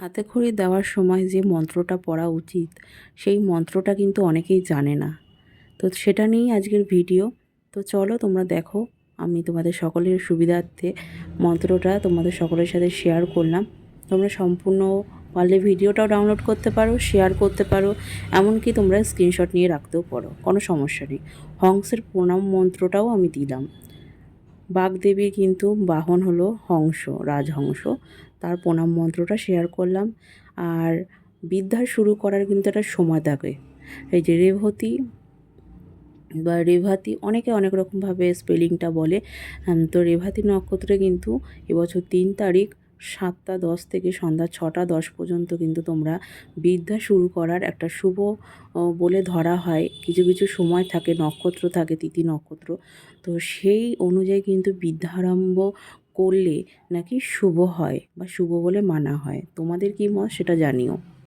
হাতে খড়ি দেওয়ার সময় যে মন্ত্রটা পড়া উচিত, সেই মন্ত্রটা কিন্তু অনেকেই জানে না। তো সেটা নিয়েই আজকের ভিডিও। তো চলো তোমরা দেখো, আমি তোমাদের সকলের সুবিধার্থে মন্ত্রটা তোমাদের সকলের সাথে শেয়ার করলাম। তোমরা সম্পূর্ণ পারলে ভিডিওটাও ডাউনলোড করতে পারো শেয়ার করতে পারো, এমনকি তোমরা স্ক্রিনশট নিয়ে রাখতেও পারো, কোনো সমস্যা নেই। হংসের প্রণাম মন্ত্রটাও আমি দিলাম। বাগদেবীর কিন্তু বাহন হলো হংস, রাজহংস। তার প্রণাম মন্ত্রটা শেয়ার করলাম। আর বিদ্যা শুরু করার কিন্তু একটা সময় থাকে। এই যে রেভতী বা রেভাতি, অনেকে অনেক রকমভাবে স্পেলিংটা বলে। তো রেভাতি নক্ষত্রে কিন্তু এবছর তিন তারিখ সাতটা দশ থেকে সন্ধ্যা ছটা দশ পর্যন্ত কিন্তু তোমরা বিদ্যা শুরু করার একটা শুভ বলে ধরা হয়। কিছু কিছু সময় থাকে, নক্ষত্র থাকে, তিথি নক্ষত্র। তো সেই অনুযায়ী কিন্তু বিদ্যারম্ভ করলে নাকি শুভ হয় বা শুভ বলে মানা হয়। তোমাদের কী মত সেটা জানিও।